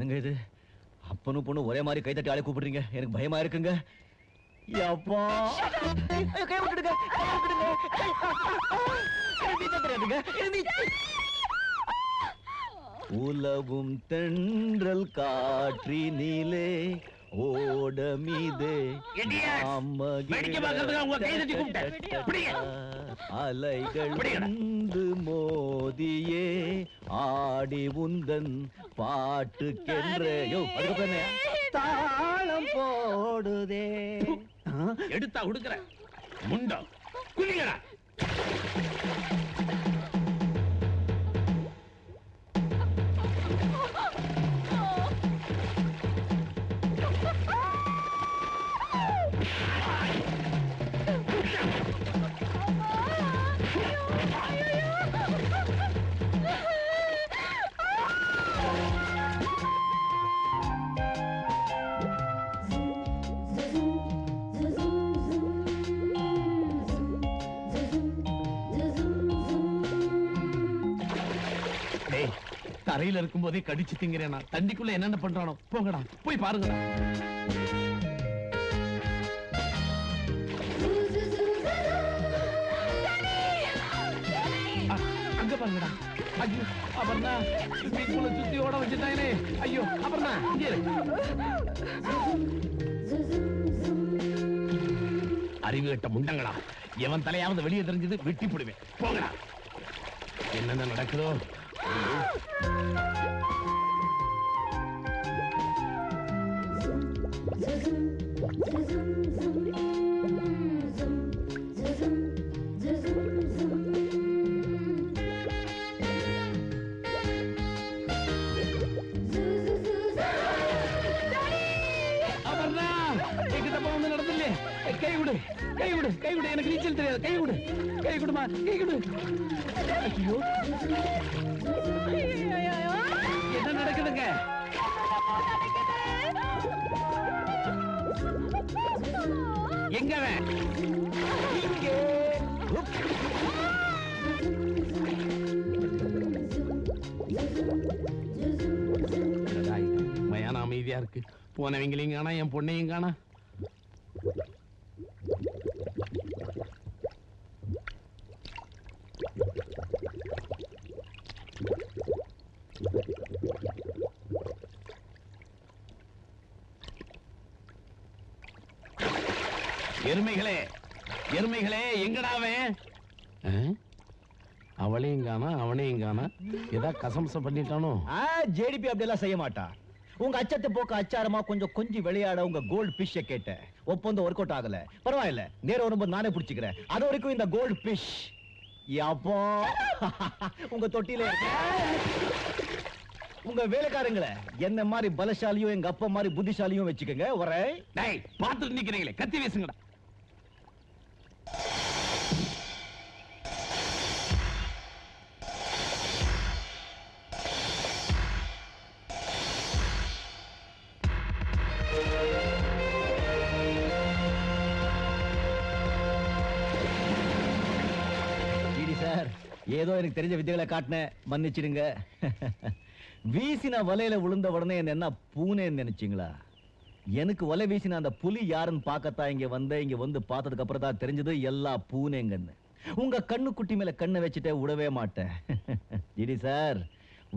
என்னங்க இது? அப்பனும் பொண்ணு ஒரே மாதிரி கை தட்டி ஆளை கூப்பிடுறீங்க. எனக்கு பயமா இருக்குங்க. ஐயோ, கை விட்டுடுங்க. கை விட்டுடுங்க. உலவும் தென்றல் காற்றினிலே கூப்பிட்டேன். பிடிங்க. அலைகள். வந்து மோதியே ஆடி உந்தன் பாட்டுக்கென்ற யோ அதுக்கப்புறம் என்ன? தாளம் போடுதே. எடுத்தா உடுக்குற முண்டம் குதிங்கடா தரையில இருக்கும் போதே கடிச்சு திங்கிறேனா தண்ணிக்குள்ள என்னென்ன பண்றானோ. போங்கடா போய் பாருங்கடா அங்க பாருங்கடா. ஐயோ அபர்ணா. ஸ்விம்மிங் பூல சுத்தி ஓட வச்சுட்டானே. ஐயோ அபர்ணா இங்க அறிவு கட்ட முண்டங்களா எவன் தலையாவது வெளியே தெரிஞ்சது வெட்டி போடுவேன். போங்கடா. என்னென்ன நடக்குதோ? Zuzu, Zuzu. அபர்ணா என்கிட்ட வந்து நடந்தில்லே கை விடு கை விடு கை விடு. எனக்கு நீச்சல் தெரியாது. கை விடு கை விடுமா கை விடு ஐயோ. என்ன நடக்குதுங்க? எங்க இங்கே. என்னடா இது? மயான இருக்கு. போனவங்களையும் காணா என் பொண்ணையும் காணா. எருமைகளே எருமைகளே எங்கடாவே அவளையும் காணா அவனையும் காணா. ஏதாவது கசம்சம் பண்ணிட்டானோ? ஜேடிபி அப்படியெல்லாம் செய்ய மாட்டா. உங்க அச்சத்தை போக்க அச்சாரமா கொஞ்சம் கொஞ்சம் விளையாட உங்க கோல்டு பிஷ்ஷ கேட்டேன். ஒப்பந்தம் ஒர்க் அவுட் ஆகல. பரவாயில்ல. நேரம் வரும்போது நானே பிடிச்சிக்கிறேன். அது வரைக்கும் இந்த கோல்டு பிஷ் அப்போ உங்க தொட்டில. உங்க வேலைக்காரங்களை என்ன மாதிரி பலசாலியும் எங்க அப்பா மாதிரி புத்திசாலியும் வச்சுக்கோங்க. வரேன் டேய் பாத்துட்டு நிக்கிறீங்களே. கத்தி வீசுங்கடா. ஏதோ எனக்கு தெரிஞ்ச வித்தைகளை காட்டினேன் மன்னிச்சிடுங்க. வீசின வலையில விழுந்த உடனே என்ன என்ன பூனைன்னு நினைச்சீங்களா? எனக்கு வலை வீசின அந்த புலி யாருன்னு பார்க்கத்தான் இங்க வந்தேன். இங்க வந்து பார்த்ததுக்கு அப்புறம் தான் தெரிஞ்சது எல்லா பூனைங்கன்னு. உங்க கண்ணு குட்டி மேல கண்ணை வச்சுட்டே விடவே மாட்டேன். ஜிடி சார்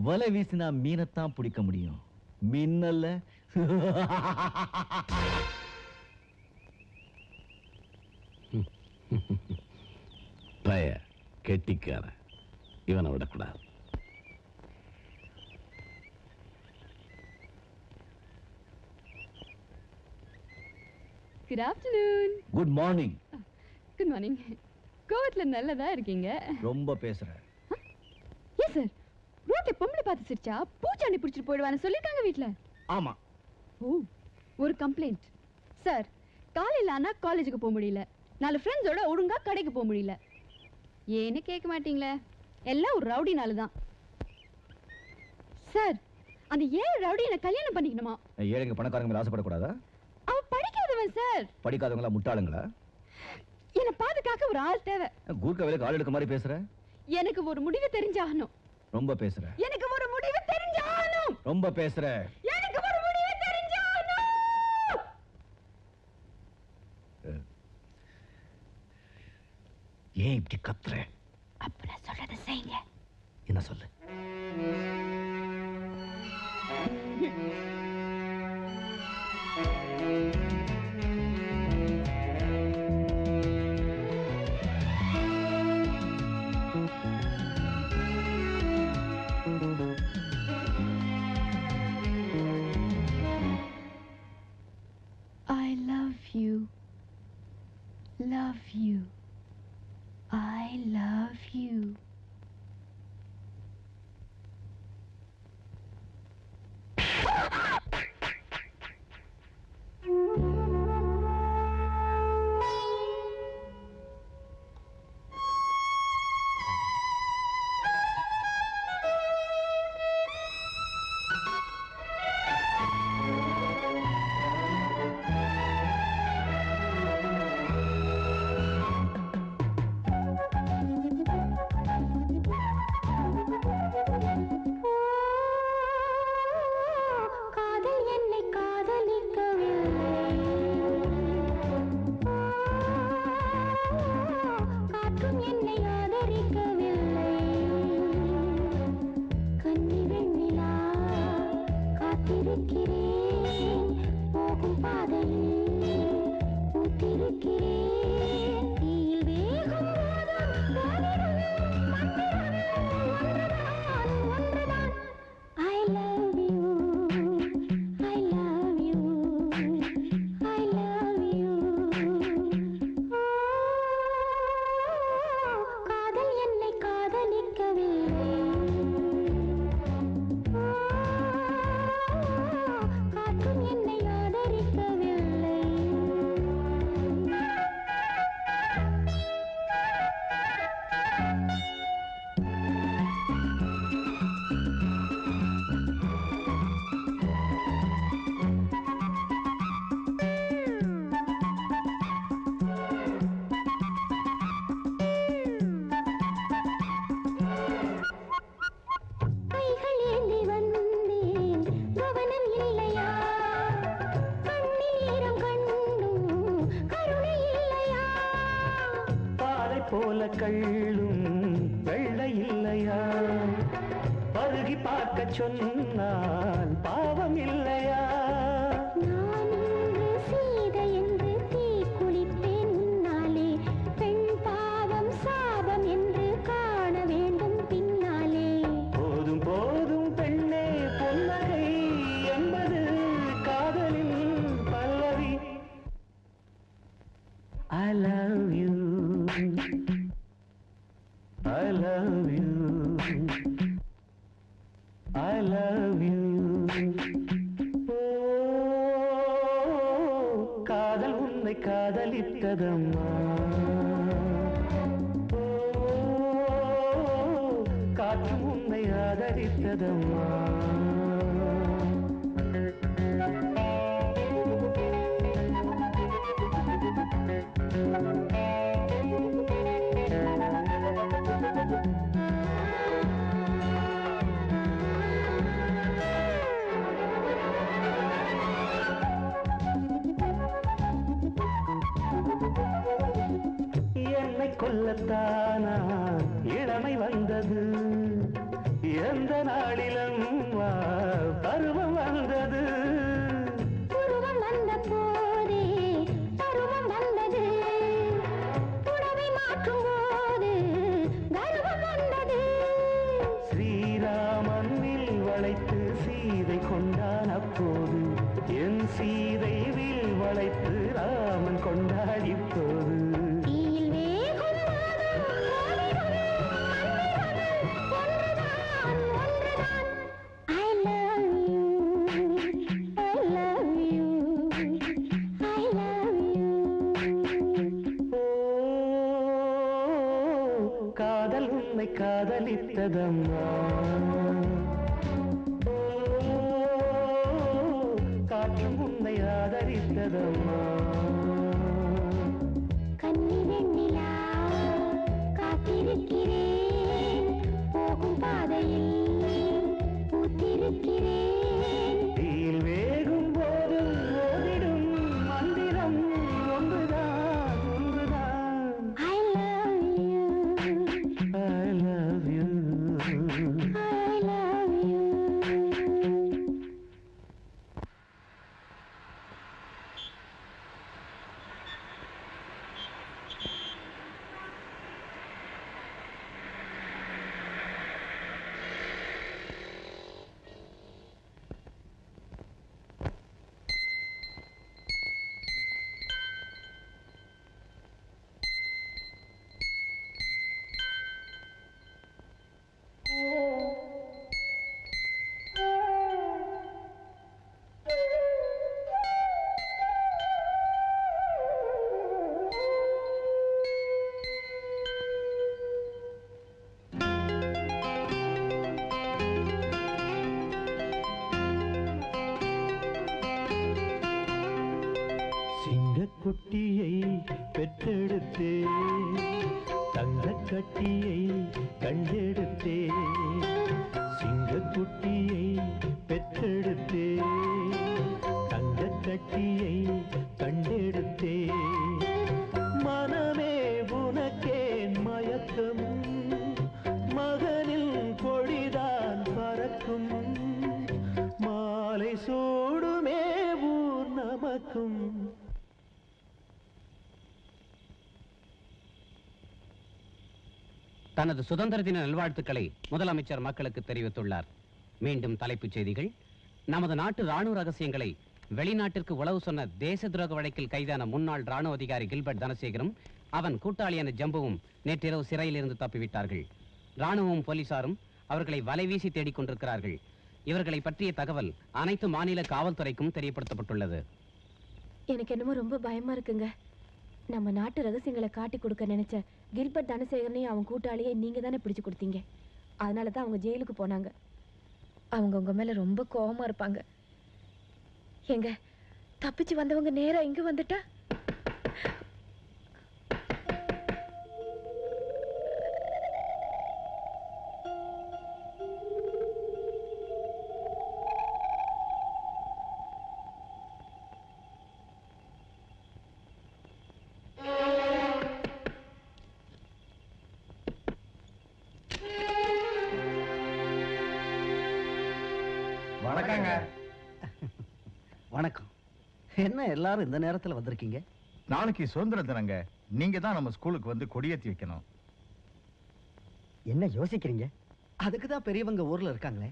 வலை வீசினா மீனைத்தான் பிடிக்க முடியும். மின்னல்ல பய கெட்டிக்காரன். இவனை விடக்கூடாது. Good afternoon good morning good morning கோவத்துல நல்லதா இருக்கீங்க? ரொம்ப பேசுறேன் ஏன் சார் ரோட்ல பொம்பளை பார்த்து சிரிச்சா பூச்சாண்டி பிடிச்சிட்டு போயிடுவான்னு சொல்லிருக்காங்க வீட்ல. ஆமா. ஓ ஒரு கம்ப்ளைண்ட் சார் காலையில ஆனா காலேஜுக்கு போக முடியல. நாலு ஃப்ரெண்ட்ஸோட ஒழுங்கா கடைக்கு போக முடியல. ஏன்னு கேட்க மாட்டீங்களே? எல்லாம் ஒரு ரவுடி நாள் சார் அந்த ஏழு ரவுடி என்ன கல்யாணம் பண்ணிக்கணுமா? ஏழைங்க பணக்காரங்க மேல ஆசைப்படக்கூடாதா? அவன் படிக்காதவன் சார். படிக்காதவங்களா முட்டாளுங்களா? என்ன பாதுகாக்க ஒரு ஆள் தேவை. கூர்க்க வேலைக்கு ஆள் எடுக்க மாதிரி பேசுற? எனக்கு ஒரு முடிவு தெரிஞ்சாகணும். ரொம்ப பேசுற. எனக்கு ஒரு முடிவு தெரிஞ்சாகணும். ரொம்ப பேசுற. எனக்கு ஒரு முடிவு தெரிஞ்சாகணும். ஏன் இப்படி கத்துறேன் என்ன சொல்லு? போல கள்ளும் வெள்ளை இல்லையா பருகி பார்க்க சொன்னால் பாவம் இல்லையா? தரித்ததம்மா என்னை கொல்லத்தானா? இளமை வந்தது. இறந்த நாளிலம்மா காதல் உன்னை காதலித்ததம்மா. കുട്ടി தனது சுதந்திர தின நல்வாழ்த்துக்களை முதலமைச்சர் மக்களுக்கு தெரிவித்துள்ளார். மீண்டும் தலைப்புச் செய்திகள். நமது நாட்டு ராணுவ ரகசியங்களை வெளிநாட்டிற்கு உளவு சொன்ன தேச துரோக வழக்கில் கைதான முன்னாள் ராணுவ அதிகாரி கில்பர்ட் தனசேகரும் அவன் கூட்டாளியான ஜம்புவும் நேற்றிரவு சிறையில் இருந்து தப்பிவிட்டார்கள். ராணுவமும் போலீசாரும் அவர்களை வலைவீசி தேடிக் கொண்டிருக்கிறார்கள். இவர்களை பற்றிய தகவல் அனைத்து மாநில காவல்துறைக்கும் தெரியப்படுத்தப்பட்டுள்ளது. எனக்கு என்னமோ ரொம்ப பயமா இருக்குங்க. நம்ம நாட்டு ரகசியங்களை காட்டி கொடுக்க நினைச்ச கில்பர்ட் தனசேகரனையும் அவன் கூட்டாளியே நீங்க தானே பிடிச்சு கொடுத்தீங்க. அதனால தான் அவங்க ஜெயிலுக்கு போனாங்க. அவங்க உங்க மேல ரொம்ப கோபமா இருப்பாங்க. எங்க தப்பிச்சு வந்தவங்க நேரா இங்க வந்துட்டா? என்ன எல்லாரும் இந்த நேரத்துல வந்திருக்கீங்க? நாளைக்கு சுதந்திர தினங்க. நீங்க தான் நம்ம ஸ்கூலுக்கு வந்து கொடியேத்தி வைக்கணும். என்ன யோசிக்கிறீங்க? அதுக்கு தான் பெரியவங்க ஊர்ல இருக்காங்களே.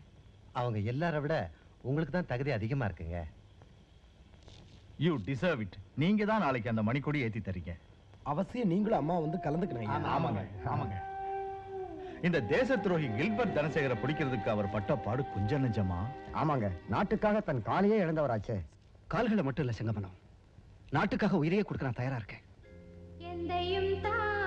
அவங்க எல்லாரை விட உங்களுக்கு தான் தகுதி அதிகமா இருக்குங்க. யூ டிசர்வ் இட் நீங்க தான் நாளைக்கு அந்த மணிக்கொடி ஏத்தி தரீங்க. அவசியம் நீங்களும் அம்மா வந்து கலந்துக்கணும் ஆமாங்க ஆமாங்க. இந்த தேச துரோகி கில்பர்ட் தனசேகரை பிடிக்கிறதுக்கு அவர் பட்ட பாடு கொஞ்சம் நெஞ்சமா? ஆமாங்க. நாட்டுக்காக தன் காலையே இழந்தவராச்சே. கால்களை மட்டும் இல்ல செங்கமனம் நாட்டுக்காக உயிரையே கொடுக்க நான் தயாரா இருக்கேன். எந்தையும் தான்